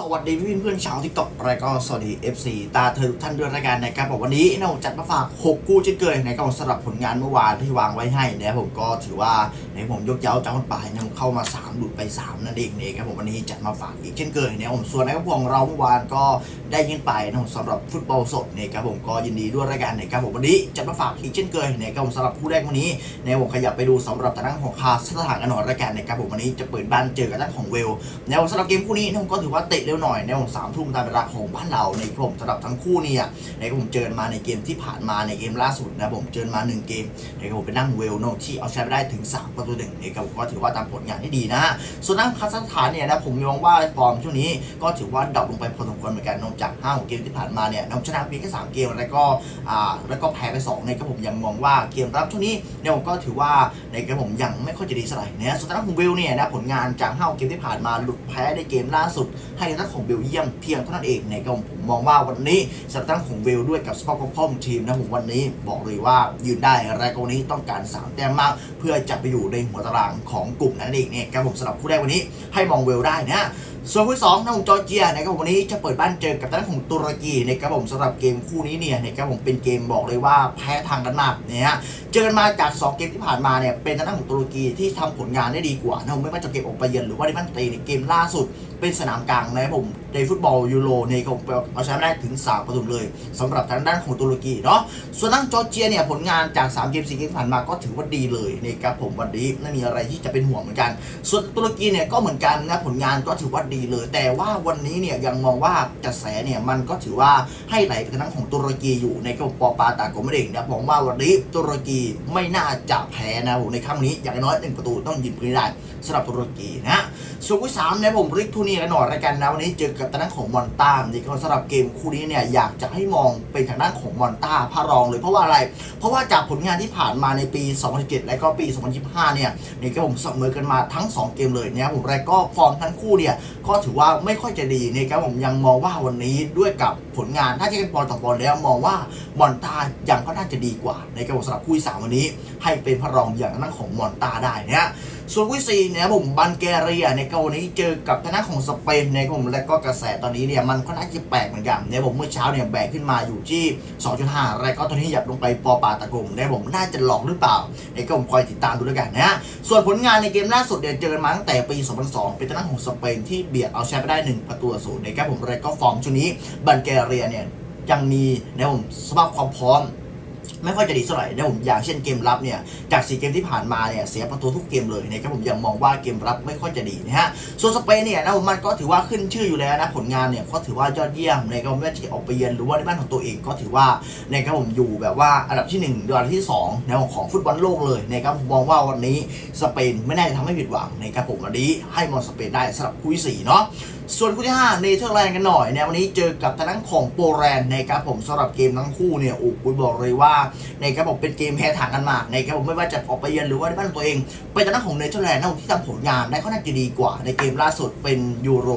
สวัสดีพี่เพื่อนชาวทิกตอกและก็สวัสดี FC ตาเธอทุกท่านด้วยรายการนะครับบอกวันนี้เราจัดมาฝาก 6 คู่เช่นเคยนะครับสำหรับผลงานเมื่อวานที่วางไว้ให้นะผมก็ถือว่าในผมยกเย้าจ้าคนปลายนำเข้ามา 3 หลุดไป 3 นั่นเองนะครับผมวันนี้จัดมาฝากอีกเช่นเคยนะผมส่วนในกระพวงเราเมื่อวานก็ได้ยินไปนะครับสำหรับฟุตบอลสดนะครับผมก็ยินดีด้วยรายการนะครับผมวันนี้จัดมาฝากอีกเช่นเคยนะครับผมสำหรับคู่แรกวันนี้ในผมขยับไปดูสำหรับทางด้านของคาสถานกันหน่อยรายการนะครับผมวันนี้จะเปิดบ้านเจอกับทางของเวลในผมสำหรับเกมคู่นี้นะผมก็ถือว่าเตะเร็วหน่อยในผมสามทุ่มตามเวลาของบ้านเราในผมสำหรับทั้งคู่เนี่ยในผมเจอมาในเกมที่ผ่านมาในเกมล่าสุดนะผมเจอมาหนึ่งเกมในผมเป็นนั่งเวลโนที่เอาชนะไปได้ถึง 3 ประตูหนึ่งในผมก็ถือว่าตามผลงานที่ดีนะ ส่วนนั่งคาซัคสถานเนี่ยนะผมมองว่าฟอร์มช่วงนี้ก็ถือว่าดรอปลงไปพอสมควรเหมือนกันนอกจาก5ของเกมที่ผ่านมาเนี่ยนำชนะเพียงแค่3เกมแล้วก็อ่าแล้วก็แพ้ไป2ในก็ผมยังมองว่าเกมรับช่วงนี้เนี่ยผมก็ถือว่าในกระผมยังไม่ค่อยจะดีเท่าไหร่นะส่วนทางด้านของเวลเนี่ยนะผลงานจาก5เกมที่ผ่านมาหลุดแพ้ในเกมล่าสุดให้ทางของเบลเยียมเพียงเท่านั้นเองในกองผมมองว่าวันนี้สำหรับทางด้านของเวลด้วยกับสปอร์ตคอมทีมนะผมวันนี้บอกเลยว่ายืนได้รายการนี้ต้องการสามแต้มมาก เพื่อจะไปอยู่ในหัวตารางของกลุ่มนั้นเองเนี่ยครับผมสำหรับคู่แรกวันนี้ให้มองเวลได้นะ ส่วนคู่สองนะผมจอร์เจียนะครับผมวันนี้จะเปิดบ้านเจอกับทางด้านของตุรกีนะครับผมสำหรับเกมคู่นี้เนี่ยนะครับผมเป็นเกมบอกเลยว่าแพ้ทางระนาบเนี่ยฮะเจอกันมาจาก 2 เกมที่ผ่านมาเนี่ยเป็นทางด้านของตุรกีที่ทำผลงานได้ดีกว่านะผมไม่ว่าจะเกมออกไปเยือนหรือว่าในบ้านตีในเกมล่าสุดเป็นสนามกลางนะครับผม ในฟุตบอลยูโรในก็เอาชนะได้ถึง3ประตูเลยสำหรับทางด้านของตุรกีเนาะส่วนทางจอร์เจียเนี่ยผลงานจาก3เกม4เกมที่ผ่านมาก็ถือว่าดีเลยนะครับผมวันนี้ไม่มีอะไรที่จะเป็นห่วงเหมือนกัน ส่วนตุรกีเนี่ยก็เหมือนกันนะผลงานก็ถือว่าดีเลย แต่ว่าวันนี้เนี่ยยังมองว่ากระแสเนี่ยมันก็ถือว่าให้ไหลไปทางด้านของตุรกีอยู่ในกระปอปาตาโกมเองนะผมว่าวันนี้ตุรกีไม่น่าจะแพ้นะผมในครั้งนี้อย่างน้อยหนึ่งประตูต้องยิงพื้นได้สำหรับตุรกีนะ ส่วนคู่สามเนี่ยผมริกทูนี่กันหน่อยละกันนะวันนี้เจอกับทางด้านของมอนตานี่ก็สำหรับเกมคู่นี้เนี่ยอยากจะให้มองเป็นทางด้านของมอนตาพระรองเลยเพราะว่าอะไร เพราะว่าจากผลงานที่ผ่านมาในปี 2017 และก็ปี 2025 เนี่ยนี่ก็ผมเสมอกันมาทั้ง 2 เกมเลยเนะครับผมและก็ฟอร์มทั้งคู่เนี่ยก็ถือว่าไม่ค่อยจะดีนะครับผมยังมองว่าวันนี้ด้วยกับผลงานถ้าจะเป็นบอลต่อบอลแล้วมองว่ามอนตายังก็น่าจะดีกว่า ในกรสำหรับคู่สามวันนี้ ให้เป็นพระรองอย่างทางด้นของมอนตาได้นะส่วนคู่สี่เนี่ยผมบันแกเรียในกรณีเจอกับทางด้าของสเปนในผมและก็กระแสตอนนี้เนี่ยมันก็น่าจะแปลกเหมือนกันเนี่ยผมเมื่อเช้าเนี่ยแบกขึ้นมาอยู่ที่ 2.5แล้วก็ตอนนี้หยับลงไปปอปาตะกลมเนี่ยผมน่าจะหลอกหรือเปล่าในก็ผมคอยติดตามดูด้วกันนะฮะส่วนผลงานในเกมล่าสุดเนี่ยเจอกันมาตั้งแต่ปี 2002 เป็นทางด้านของสเปนที่เบียดเอาแชมป์ไปได้ 1 ประตูศูนย์นะครับผมแล้วก็ฟอร์มช่วงนี้บันแกเรียเนี่ยยังมีนะผมสภาพความพร้อม ไม่ค่อยจะดีเท่าไหร่นะผมอย่างเช่นเกมรับเนี่ยจากสีเกมที่ผ่านมาเนี่ยเสียประตูทุกเกมเลยนะครับผมยังมองว่าเกมรับไม่ค่อยจะดีนะฮะส่วนสเปนเนี่ยนะผมมันก็ถือว่าขึ้นชื่ออยู่แล้วนะผลงานเนี่ยก็ถือว่ายอดเยี่ยมนะครับไม่ว่าจะออกไปเยือนหรือว่าในบ้านของตัวเองก็ถือว่านะครับผมอยู่แบบว่าอันดับที่1นึ่งหรืออันดับที่2นะของฟุตบอลโลกเลยนะครับผมมองว่าวันนี้สเปนไม่น่าจะทำให้ผิดหวังนะครับผมวันนี้ให้มองสเปนได้สำหรับคู่ที่สี่เนาะ ส่วนคู่ที่5เนเธอร์แลนด์กันหน่อยเนี่ยวันนี้เจอกับทางด้านของโปแลนด์นะครับผมสำหรับเกมทั้งคู่เนี่ยโอ้โหบอกเลยว่าในครับผมเป็นเกมแพ้ทางกันมากในครับผมไม่ว่าจะออกไปเยือนหรือว่าในบ้านของตัวเอง ไปทางด้านของเนเธอร์แลนด์นะที่ทำผลงานได้ค่อนข้างจะดีกว่า ในเกมล่าสุดเป็นยูโร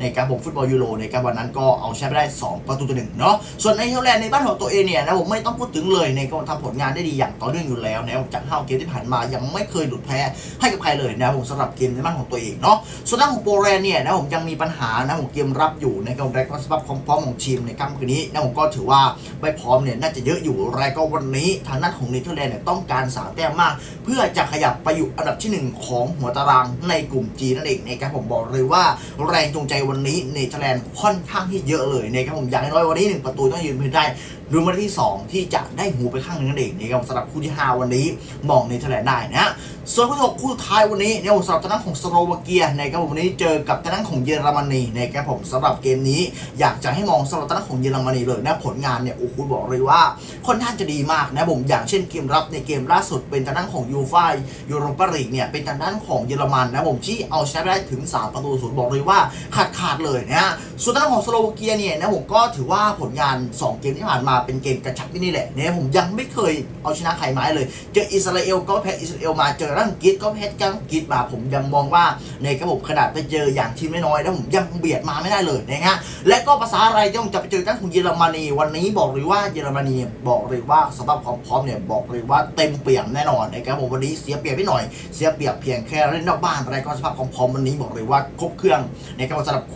ในครับผมฟุตบอลยูโรในครับวันนั้นก็เอาแชมป์ไปได้ 2 ประตูต่อหนึ่งเนาะส่วนในเนเธอร์แลนด์ในบ้านของตัวเองเนี่ยนะผมไม่ต้องพูดถึงเลยในการทำผลงานได้ดีอย่างต่อเนื่องอยู่แล้วนะจากห้าเกมที่ผ่านมายังไม่เคยหลุดแพ้ให้กับใครเลยนะผมสำหรับเกมในบ้านของตัวเองเนาะส่วนด้านของโปแลนด์เนี่ยนะผมยังมีปัญหาหานะผมเกมรับอยู่ในการแรกก็สภาพความพร้อมของทีมในค่ำคืนนี้นะผมก็ถือว่าไม่พร้อมเนี่ยน่าจะเยอะอยู่รก็วันนี้ทางด้านของเนเธอร์แลนด์เนี่ยต้องการสามแต้มมาก เพื่อจะขยับไปอยู่อันดับที่หนึ่งของหัวตารางในกลุ่มจีนั่นเองนะครับผมบอกเลยว่าแรงจูงใจวันนี้เนเธอร์แลนด์ค่อนข้างที่เยอะเลยนะครับผมอย่างน้อยวันนี้หนึ่งประตูต้องยืนพื้นได้หรือมาที่ 2 ที่จะได้หูไปข้างหนึงนั่นเองนะครับสำหรับคู่ที่ 5 วันนี้มองเนเธอร์แลนด์ได้นะส่วนคู่ที่หกคู่สุดท้ายวันนี้เนี่ยสำหรับทางด้านของสโลวาเกียนะครับผมวันนี้เจอกับทางด้านของเยอรมนีนะครับผมสำหรับเกมนี้ อยากจะให้มองสำหรับทางด้านของเยอรมนีเลยนะผลงานเนี่ยโอ้โหบอกเลยว่าค่อนข้างจะดีมากนะผมอย่างเช่นเกมรับในเกมล่าสุดเป็นทางด้านของยูฟ่ายูโรปาลีกเนี่ยเป็นทางด้านของเยอรมันนะผมที่เอาชนะได้ถึง 3 ประตูศูนย์บอกเลยว่าขาดขาดเลยนะส่วนทางด้านของสโลวาเกียเนี่ยนะผมก็ถือว่าผลงาน 2 เกมที่ผ่านมาเป็นเกมกระชับที่นี่แหละเนี่ยผมยังไม่เคยเอาชนะใครมาเลย เจออิสราเอลก็แพ้อิสราเอลมาเจอรังกฤษก็แพ้กังกฤษมาผมยังมองว่าในกระบบขนาดไปเจออย่างทีมน้อยๆแล้วผมยังเบียดมาไม่ได้เลยนะฮะและก็ภาษาอะไรที่ผมจะไปเจอกันของเยอรมนี วันนี้บอกเลยว่าเยอรมนีบอกเลยว่าสภาพความพร้อมเนี่ยบอกเลยว่าเต็มเปี่ยมแน่นอนนะครับผมวันนี้เสียเปรียบไปหน่อยเสียเปรียบเพียงแค่เล่นนอกบ้านอะไรก็สภาพความพร้อมวันนี้บอกเลยว่าครบเครื่องในการสำหรับ